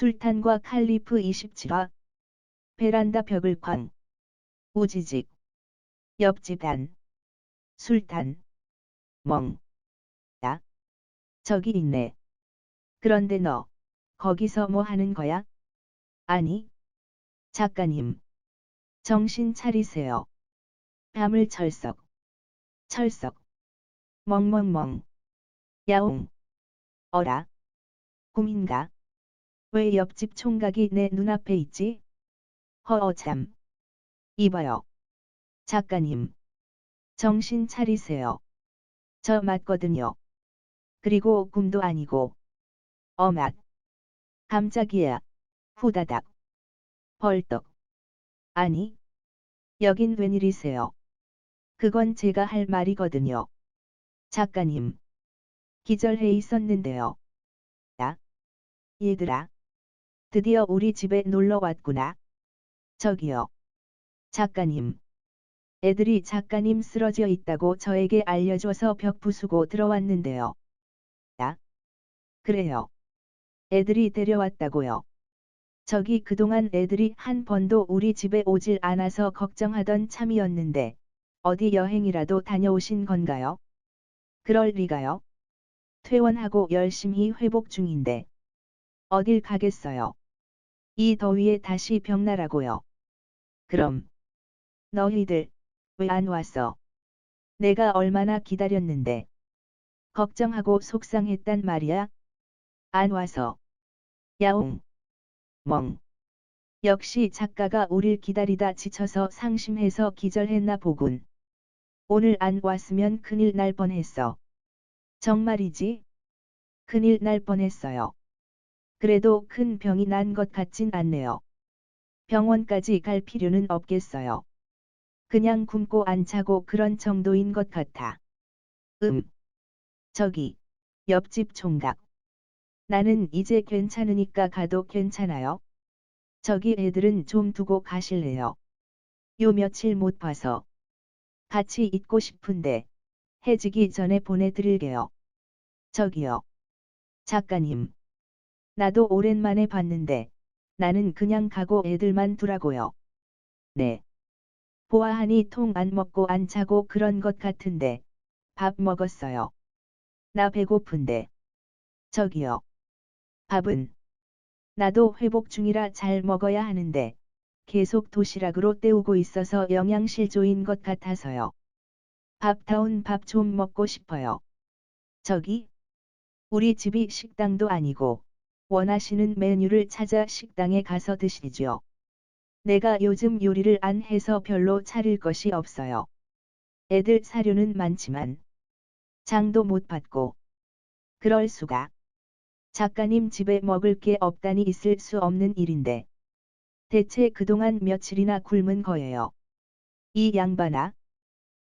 술탄과 칼리프 27화 베란다 벽을 쾅 우지직 옆집 단 술탄 멍 야. 저기 있네. 그런데 너 거기서 뭐 하는 거야? 아니 작가님 정신 차리세요. 밤을 철썩 철썩 멍멍멍 야옹 어라 꿈인가? 왜 옆집 총각이 내 눈앞에 있지? 허어참. 이봐요. 작가님. 정신 차리세요. 저 맞거든요. 그리고 꿈도 아니고. 어맛. 깜짝이야. 후다닥. 벌떡. 아니. 여긴 웬일이세요? 그건 제가 할 말이거든요. 작가님. 기절해 있었는데요. 야. 얘들아. 드디어 우리 집에 놀러 왔구나. 저기요. 작가님. 애들이 작가님 쓰러져 있다고 저에게 알려줘서 벽 부수고 들어왔는데요. 야. 그래요. 애들이 데려왔다고요. 저기 그동안 애들이 한 번도 우리 집에 오질 않아서 걱정하던 참이었는데 어디 여행이라도 다녀오신 건가요? 그럴 리가요. 퇴원하고 열심히 회복 중인데 어딜 가겠어요. 이 더위에 다시 병나라고요. 그럼 너희들 왜 안 왔어? 내가 얼마나 기다렸는데. 걱정하고 속상했단 말이야. 안 와서. 야옹. 멍. 역시 작가가 우릴 기다리다 지쳐서 상심해서 기절했나 보군. 오늘 안 왔으면 큰일 날 뻔했어. 정말이지? 큰일 날 뻔했어요. 그래도 큰 병이 난 것 같진 않네요. 병원까지 갈 필요는 없겠어요. 그냥 굶고 안 차고 그런 정도인 것 같아. 음. 저기, 옆집 총각. 나는 이제 괜찮으니까 가도 괜찮아요? 저기 애들은 좀 두고 가실래요? 요 며칠 못 봐서. 같이 있고 싶은데, 해지기 전에 보내드릴게요. 저기요. 작가님. 나도 오랜만에 봤는데 나는 그냥 가고 애들만 두라고요. 네. 보아하니 통 안 먹고 안 자고 그런 것 같은데 밥 먹었어요. 나 배고픈데. 저기요. 밥은 나도 회복 중이라 잘 먹어야 하는데 계속 도시락으로 때우고 있어서 영양실조인 것 같아서요. 밥다운 밥 좀 먹고 싶어요. 저기 우리 집이 식당도 아니고 원하시는 메뉴를 찾아 식당에 가서 드시죠. 내가 요즘 요리를 안 해서 별로 차릴 것이 없어요. 애들 사료는 많지만 장도 못 받고 그럴 수가. 작가님 집에 먹을 게 없다니 있을 수 없는 일인데 대체 그동안 며칠이나 굶은 거예요. 이 양반아.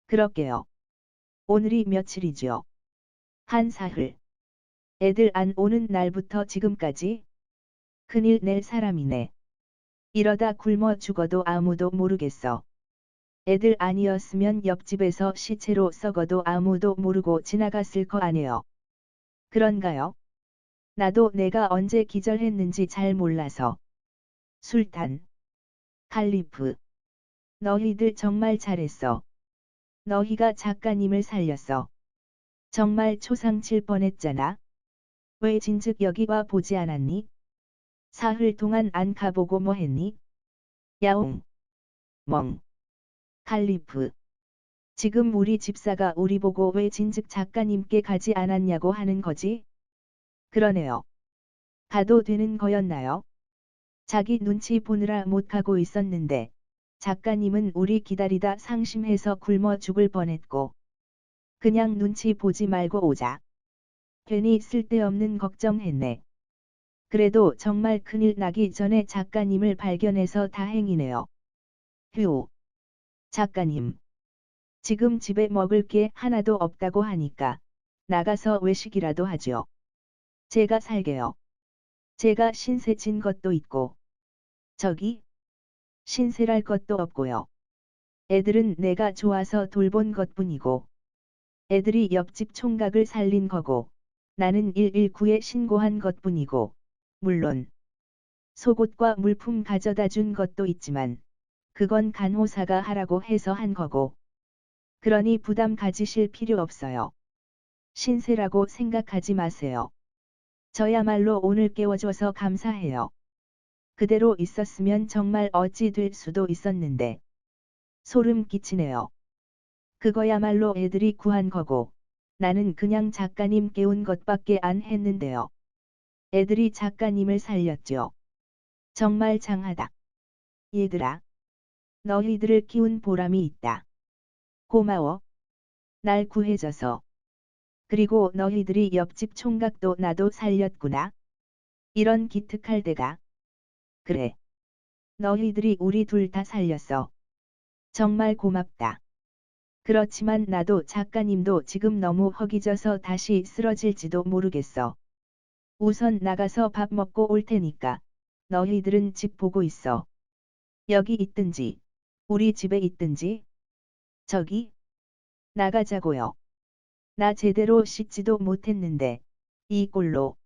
그럴게요. 오늘이 며칠이죠. 한 사흘. 애들 안 오는 날부터 지금까지 큰일 낼 사람이네. 이러다 굶어 죽어도 아무도 모르겠어. 애들 아니었으면 옆집에서 시체로 썩어도 아무도 모르고 지나갔을 거 아니에요. 그런가요? 나도 내가 언제 기절했는지 잘 몰라서. 술탄. 칼리프. 너희들 정말 잘했어. 너희가 작가님을 살렸어. 정말 초상 칠 뻔했잖아. 왜 진즉 여기 와 보지 않았니? 사흘 동안 안 가보고 뭐 했니? 야옹. 멍. 칼리프. 지금 우리 집사가 우리 보고 왜 진즉 작가님께 가지 않았냐고 하는 거지? 그러네요. 가도 되는 거였나요? 자기 눈치 보느라 못 가고 있었는데 작가님은 우리 기다리다 상심해서 굶어 죽을 뻔했고 그냥 눈치 보지 말고 오자. 괜히 쓸데없는 걱정했네. 그래도 정말 큰일 나기 전에 작가님을 발견해서 다행이네요. 휴. 작가님. 지금 집에 먹을 게 하나도 없다고 하니까 나가서 외식이라도 하죠. 제가 살게요. 제가 신세 진 것도 있고. 저기? 신세랄 것도 없고요. 애들은 내가 좋아서 돌본 것뿐이고. 애들이 옆집 총각을 살린 거고. 나는 119에 신고한 것뿐이고, 물론 속옷과 물품 가져다 준 것도 있지만 그건 간호사가 하라고 해서 한 거고. 그러니 부담 가지실 필요 없어요. 신세라고 생각하지 마세요. 저야말로 오늘 깨워줘서 감사해요. 그대로 있었으면 정말 어찌 될 수도 있었는데. 소름 끼치네요. 그거야말로 애들이 구한 거고, 나는 그냥 작가님 깨운 것밖에 안 했는데요. 애들이 작가님을 살렸죠. 정말 장하다. 얘들아. 너희들을 키운 보람이 있다. 고마워. 날 구해줘서. 그리고 너희들이 옆집 총각도 나도 살렸구나. 이런 기특할 때가. 그래. 너희들이 우리 둘 다 살렸어. 정말 고맙다. 그렇지만 나도 작가님도 지금 너무 허기져서 다시 쓰러질지도 모르겠어. 우선 나가서 밥 먹고 올 테니까. 너희들은 집 보고 있어. 여기 있든지, 우리 집에 있든지. 저기, 나가자고요. 나 제대로 씻지도 못했는데, 이 꼴로.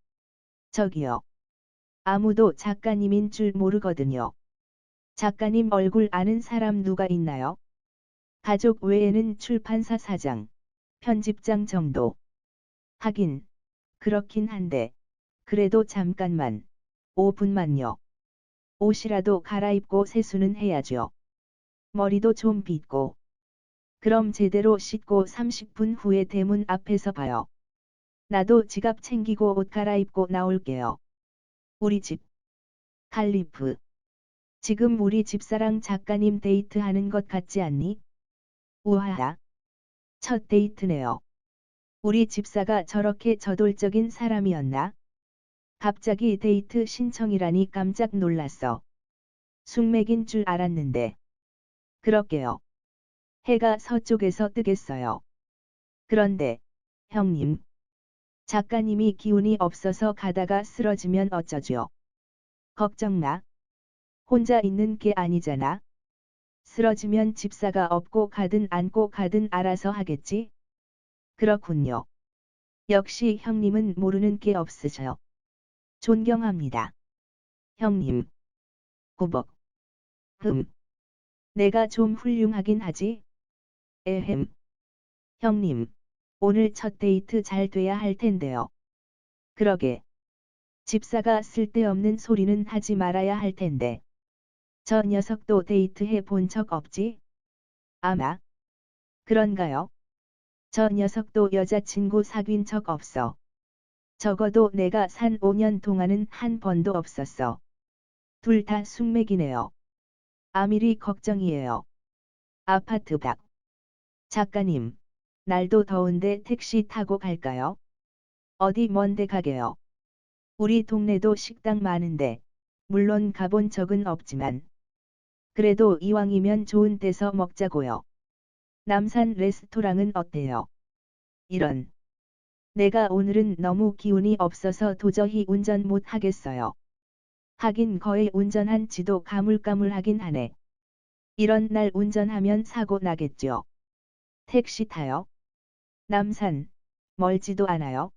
저기요. 아무도 작가님인 줄 모르거든요. 작가님 얼굴 아는 사람 누가 있나요? 가족 외에는 출판사 사장, 편집장 정도. 하긴, 그렇긴 한데, 그래도 잠깐만, 5분만요. 옷이라도 갈아입고 세수는 해야죠. 머리도 좀 빗고. 그럼 제대로 씻고 30분 후에 대문 앞에서 봐요. 나도 지갑 챙기고 옷 갈아입고 나올게요. 우리 집. 칼리프. 지금 우리 집사랑 작가님 데이트하는 것 같지 않니? 우하하. 첫 데이트네요. 우리 집사가 저렇게 저돌적인 사람이었나? 갑자기 데이트 신청이라니 깜짝 놀랐어. 숙맥인 줄 알았는데. 그럴게요. 해가 서쪽에서 뜨겠어요. 그런데, 형님. 작가님이 기운이 없어서 가다가 쓰러지면 어쩌죠? 걱정 마. 혼자 있는 게 아니잖아. 쓰러지면 집사가 업고 가든 안고 가든 알아서 하겠지? 그렇군요. 역시 형님은 모르는 게 없으셔. 존경합니다. 형님. 구벅. 흠. 내가 좀 훌륭하긴 하지? 에헴. 형님. 오늘 첫 데이트 잘 돼야 할 텐데요. 그러게. 집사가 쓸데없는 소리는 하지 말아야 할 텐데. 저 녀석도 데이트해 본 적 없지? 아마. 그런가요? 저 녀석도 여자친구 사귄 적 없어. 적어도 내가 산 5년 동안은 한 번도 없었어. 둘 다 숙맥이네요. 아밀이 걱정이에요. 아파트 밖. 작가님, 날도 더운데 택시 타고 갈까요? 어디 먼데 가게요? 우리 동네도 식당 많은데, 물론 가본 적은 없지만, 그래도 이왕이면 좋은 데서 먹자고요. 남산 레스토랑은 어때요? 이런. 내가 오늘은 너무 기운이 없어서 도저히 운전 못 하겠어요. 하긴 거의 운전한 지도 가물가물하긴 하네. 이런 날 운전하면 사고 나겠죠. 택시 타요? 남산, 멀지도 않아요.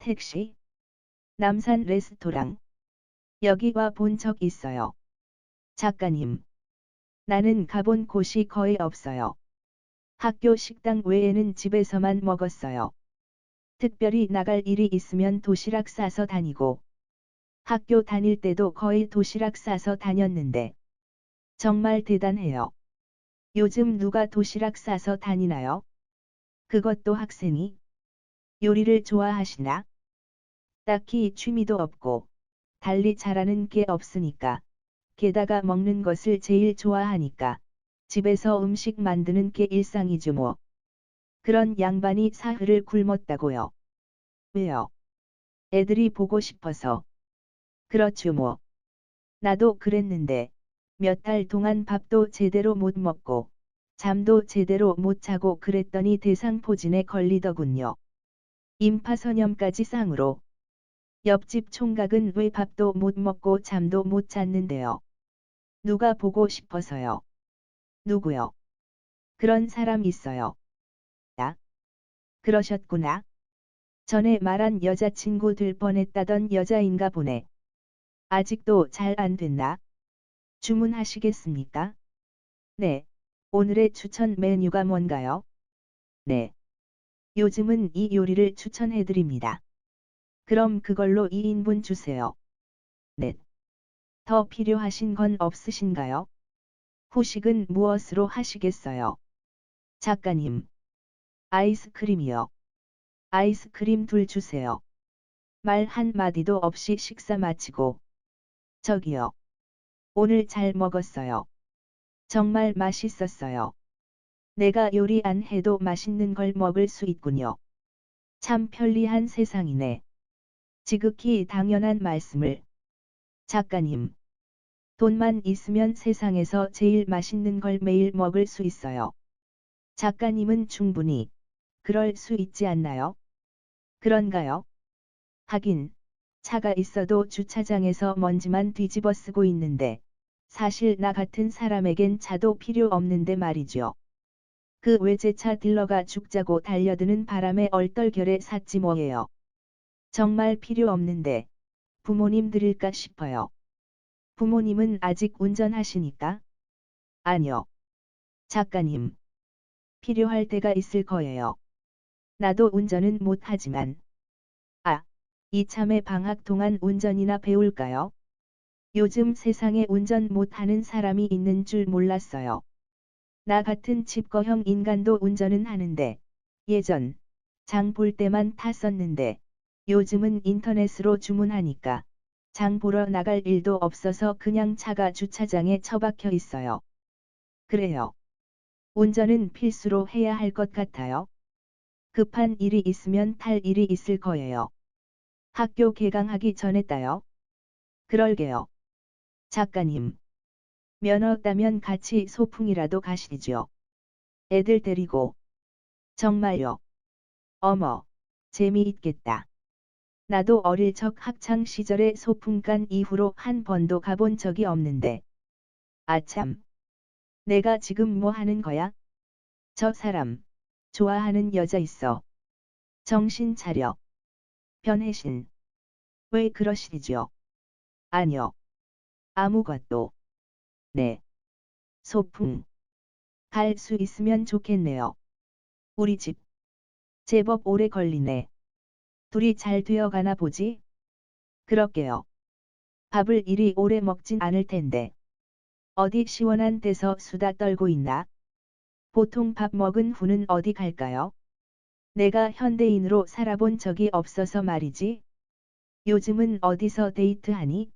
택시? 남산 레스토랑. 여기 와 본 적 있어요. 작가님. 나는 가본 곳이 거의 없어요. 학교 식당 외에는 집에서만 먹었어요. 특별히 나갈 일이 있으면 도시락 싸서 다니고, 학교 다닐 때도 거의 도시락 싸서 다녔는데, 정말 대단해요. 요즘 누가 도시락 싸서 다니나요? 그것도 학생이? 요리를 좋아하시나? 딱히 취미도 없고, 달리 잘하는 게 없으니까. 게다가 먹는 것을 제일 좋아하니까 집에서 음식 만드는 게 일상이죠 뭐. 그런 양반이 사흘을 굶었다고요. 왜요? 애들이 보고 싶어서. 그렇죠 뭐. 나도 그랬는데 몇 달 동안 밥도 제대로 못 먹고 잠도 제대로 못 자고 그랬더니 대상포진에 걸리더군요. 임파선염까지 쌍으로. 옆집 총각은 왜 밥도 못 먹고 잠도 못 잤는데요. 누가 보고 싶어서요. 누구요? 그런 사람 있어요. 나? 그러셨구나. 전에 말한 여자친구 될 뻔했다던 여자인가 보네. 아직도 잘 안 됐나? 주문하시겠습니까? 네. 오늘의 추천 메뉴가 뭔가요? 네. 요즘은 이 요리를 추천해드립니다. 그럼 그걸로 2인분 주세요. 네. 더 필요하신 건 없으신가요? 후식은 무엇으로 하시겠어요? 작가님. 아이스크림이요. 아이스크림 둘 주세요. 말 한마디도 없이 식사 마치고. 저기요. 오늘 잘 먹었어요. 정말 맛있었어요. 내가 요리 안 해도 맛있는 걸 먹을 수 있군요. 참 편리한 세상이네. 지극히 당연한 말씀을. 작가님. 돈만 있으면 세상에서 제일 맛있는 걸 매일 먹을 수 있어요. 작가님은 충분히 그럴 수 있지 않나요? 그런가요? 하긴 차가 있어도 주차장에서 먼지만 뒤집어 쓰고 있는데 사실 나 같은 사람에겐 차도 필요 없는데 말이죠. 그 외제차 딜러가 죽자고 달려드는 바람에 얼떨결에 샀지 뭐예요. 정말 필요 없는데 부모님 드릴까 싶어요. 부모님은 아직 운전하시니까? 아니요. 작가님. 필요할 때가 있을 거예요. 나도 운전은 못하지만. 아, 이참에 방학 동안 운전이나 배울까요? 요즘 세상에 운전 못하는 사람이 있는 줄 몰랐어요. 나 같은 집거형 인간도 운전은 하는데, 예전, 장 볼 때만 탔었는데, 요즘은 인터넷으로 주문하니까, 장 보러 나갈 일도 없어서 그냥 차가 주차장에 처박혀 있어요. 그래요. 운전은 필수로 해야 할 것 같아요. 급한 일이 있으면 탈 일이 있을 거예요. 학교 개강하기 전에 따요. 그럴게요. 작가님. 면허 따면 같이 소풍이라도 가시죠. 애들 데리고. 정말요. 어머, 재미있겠다. 나도 어릴 적 학창 시절에 소풍 간 이후로 한 번도 가본 적이 없는데. 아참. 내가 지금 뭐 하는 거야? 저 사람. 좋아하는 여자 있어. 정신 차려. 변혜신. 왜 그러시죠? 아니요. 아무것도. 네. 소풍. 갈 수 있으면 좋겠네요. 우리 집. 제법 오래 걸리네. 둘이 잘 되어가나 보지? 그럴게요. 밥을 이리 오래 먹진 않을 텐데. 어디 시원한 데서 수다 떨고 있나? 보통 밥 먹은 후는 어디 갈까요? 내가 현대인으로 살아본 적이 없어서 말이지. 요즘은 어디서 데이트하니?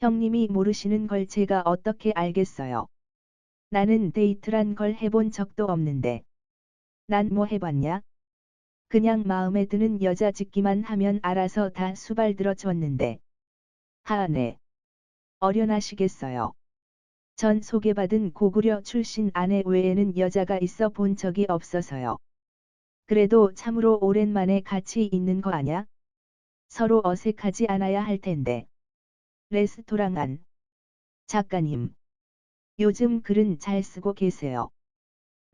형님이 모르시는 걸 제가 어떻게 알겠어요. 나는 데이트란 걸 해본 적도 없는데. 난 뭐 해봤냐? 그냥 마음에 드는 여자 짓기만 하면 알아서 다 수발들어 줬는데. 하네. 어련하시겠어요. 전 소개받은 고구려 출신 아내 외에는 여자가 있어 본 적이 없어서요. 그래도 참으로 오랜만에 같이 있는 거 아냐? 서로 어색하지 않아야 할 텐데. 레스토랑 안. 작가님. 요즘 글은 잘 쓰고 계세요.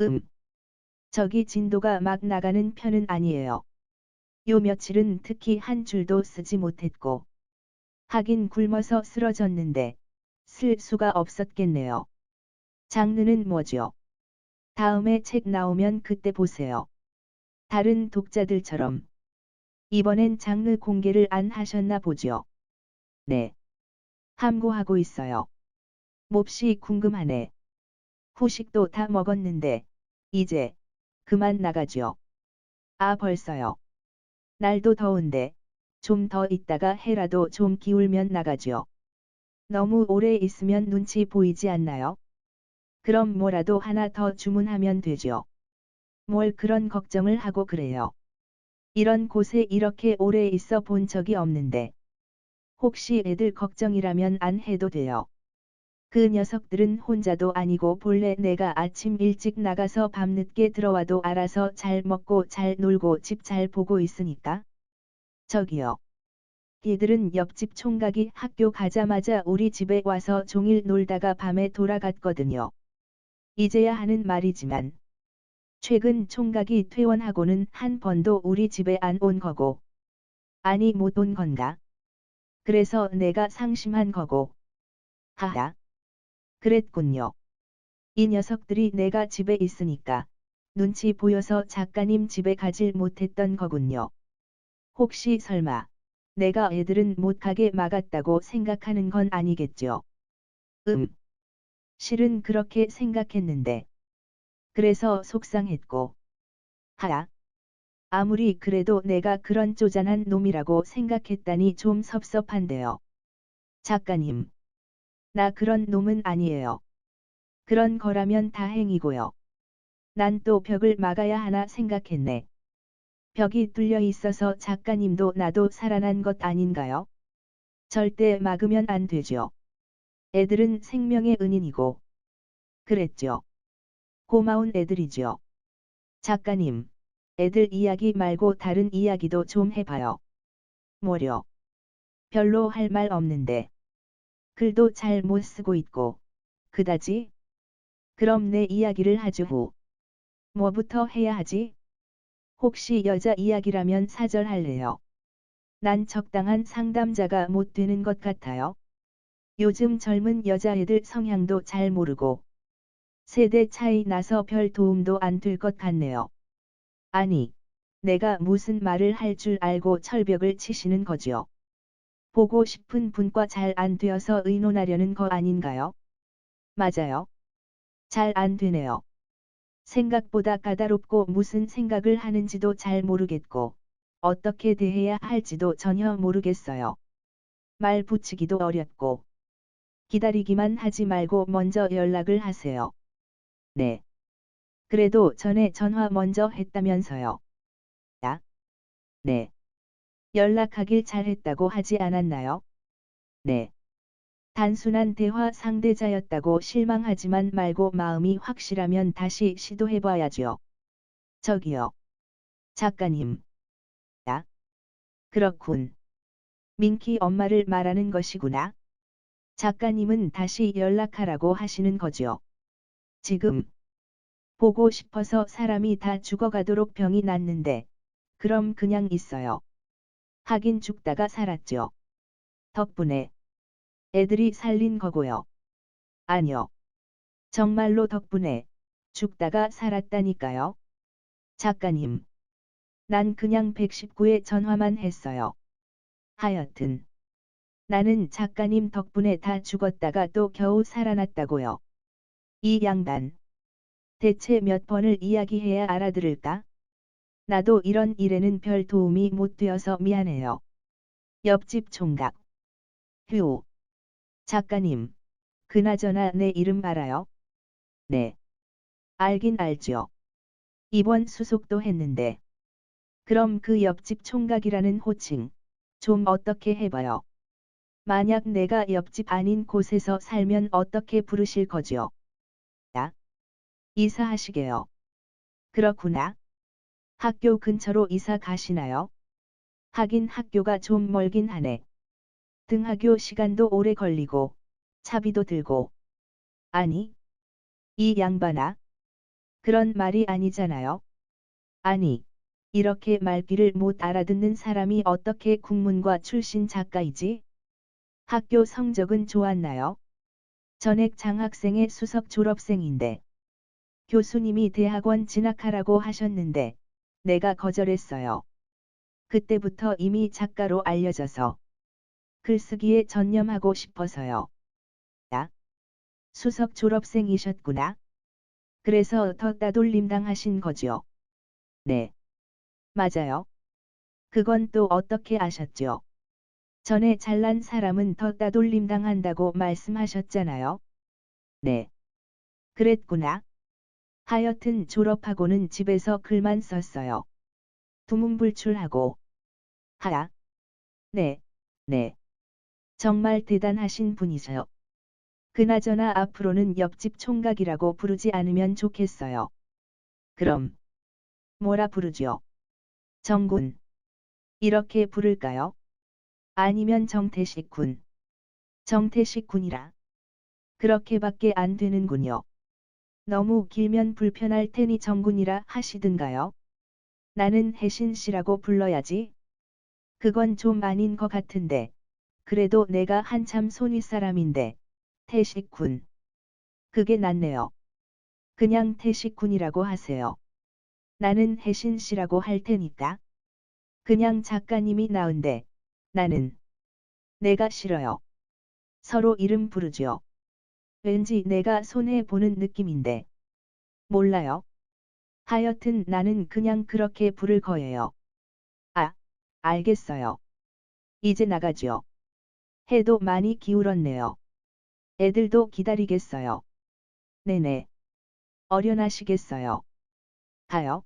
음. 저기 진도가 막 나가는 편은 아니에요. 요 며칠은 특히 한 줄도 쓰지 못했고. 하긴 굶어서 쓰러졌는데. 쓸 수가 없었겠네요. 장르는 뭐죠? 다음에 책 나오면 그때 보세요. 다른 독자들처럼. 이번엔 장르 공개를 안 하셨나 보죠. 네. 함구하고 있어요. 몹시 궁금하네. 후식도 다 먹었는데, 이제, 그만 나가죠. 아 벌써요. 날도 더운데, 좀 더 있다가 해라도 좀 기울면 나가죠. 너무 오래 있으면 눈치 보이지 않나요? 그럼 뭐라도 하나 더 주문하면 되죠. 뭘 그런 걱정을 하고 그래요. 이런 곳에 이렇게 오래 있어 본 적이 없는데. 혹시 애들 걱정이라면 안 해도 돼요. 그 녀석들은 혼자도 아니고 본래 내가 아침 일찍 나가서 밤늦게 들어와도 알아서 잘 먹고 잘 놀고 집 잘 보고 있으니까. 저기요. 이들은 옆집 총각이 학교 가자마자 우리 집에 와서 종일 놀다가 밤에 돌아갔거든요. 이제야 하는 말이지만. 최근 총각이 퇴원하고는 한 번도 우리 집에 안 온 거고. 아니 못 온 건가? 그래서 내가 상심한 거고. 하하. 그랬군요. 이 녀석들이 내가 집에 있으니까 눈치 보여서 작가님 집에 가질 못했던 거군요. 혹시 설마 내가 애들은 못 가게 막았다고 생각하는 건 아니겠죠? 음. 실은 그렇게 생각했는데. 그래서 속상했고. 하야. 아무리 그래도 내가 그런 쪼잔한 놈이라고 생각했다니 좀 섭섭한데요. 작가님. 나 그런 놈은 아니에요. 그런 거라면 다행이고요. 난 또 벽을 막아야 하나 생각했네. 벽이 뚫려 있어서 작가님도 나도 살아난 것 아닌가요? 절대 막으면 안 되죠. 애들은 생명의 은인이고. 그랬죠. 고마운 애들이죠. 작가님, 애들 이야기 말고 다른 이야기도 좀 해봐요. 뭐려? 별로 할 말 없는데. 글도 잘 못 쓰고 있고. 그다지? 그럼 내 이야기를 하주 후. 뭐부터 해야 하지? 혹시 여자 이야기라면 사절할래요. 난 적당한 상담자가 못 되는 것 같아요. 요즘 젊은 여자애들 성향도 잘 모르고 세대 차이 나서 별 도움도 안 될 것 같네요. 아니, 내가 무슨 말을 할 줄 알고 철벽을 치시는 거죠. 보고 싶은 분과 잘 안 되어서 의논하려는 거 아닌가요? 맞아요. 잘 안 되네요. 생각보다 까다롭고 무슨 생각을 하는지도 잘 모르겠고, 어떻게 대해야 할지도 전혀 모르겠어요. 말 붙이기도 어렵고, 기다리기만 하지 말고 먼저 연락을 하세요. 네. 그래도 전에 전화 먼저 했다면서요. 야? 네. 연락하길 잘했다고 하지 않았나요? 네. 단순한 대화 상대자였다고 실망하지만 말고 마음이 확실하면 다시 시도해봐야죠. 저기요. 작가님. 야. 그렇군. 민키 엄마를 말하는 것이구나. 작가님은 다시 연락하라고 하시는 거죠. 지금. 보고 싶어서 사람이 다 죽어가도록 병이 났는데. 그럼 그냥 있어요. 하긴 죽다가 살았죠. 덕분에. 애들이 살린 거고요. 아니요. 정말로 덕분에 죽다가 살았다니까요. 작가님. 난 그냥 119에 전화만 했어요. 하여튼. 나는 작가님 덕분에 다 죽었다가 또 겨우 살아났다고요. 이 양반. 대체 몇 번을 이야기해야 알아들을까? 나도 이런 일에는 별 도움이 못 되어서 미안해요. 옆집 총각. 휴. 작가님, 그나저나 내 이름 알아요? 네. 알긴 알죠. 이번 수속도 했는데. 그럼 그 옆집 총각이라는 호칭, 좀 어떻게 해봐요. 만약 내가 옆집 아닌 곳에서 살면 어떻게 부르실 거죠? 야? 이사하시게요. 그렇구나. 학교 근처로 이사 가시나요? 하긴 학교가 좀 멀긴 하네. 등하교 시간도 오래 걸리고 차비도 들고 아니 이 양반아 그런 말이 아니잖아요. 아니 이렇게 말귀를 못 알아듣는 사람이 어떻게 국문과 출신 작가이지? 학교 성적은 좋았나요? 전액 장학생의 수석 졸업생인데 교수님이 대학원 진학하라고 하셨는데 내가 거절했어요. 그때부터 이미 작가로 알려져서 글쓰기에 전념하고 싶어서요. 야. 수석 졸업생이셨구나. 그래서 더 따돌림 당하신 거죠. 네. 맞아요. 그건 또 어떻게 아셨죠? 전에 잘난 사람은 더 따돌림 당한다고 말씀하셨잖아요. 네. 그랬구나. 하여튼 졸업하고는 집에서 글만 썼어요. 두문불출하고. 하야. 네, 네. 정말 대단하신 분이셔요. 그나저나 앞으로는 옆집 총각이라고 부르지 않으면 좋겠어요. 그럼 뭐라 부르죠? 정군. 이렇게 부를까요? 아니면 정태식 군. 정태식 군이라. 그렇게밖에 안 되는군요. 너무 길면 불편할 테니 정군이라 하시든가요? 나는 혜신 씨라고 불러야지. 그건 좀 아닌 것 같은데. 그래도 내가 한참 손윗 사람인데, 태식군. 그게 낫네요. 그냥 태식군이라고 하세요. 나는 혜신 씨라고 할 테니까. 그냥 작가님이 나은데, 나는 내가 싫어요. 서로 이름 부르죠. 왠지 내가 손해 보는 느낌인데. 몰라요. 하여튼 나는 그냥 그렇게 부를 거예요. 아, 알겠어요. 이제 나가죠. 해도 많이 기울었네요. 애들도 기다리겠어요. 네네. 어련하시겠어요. 가요.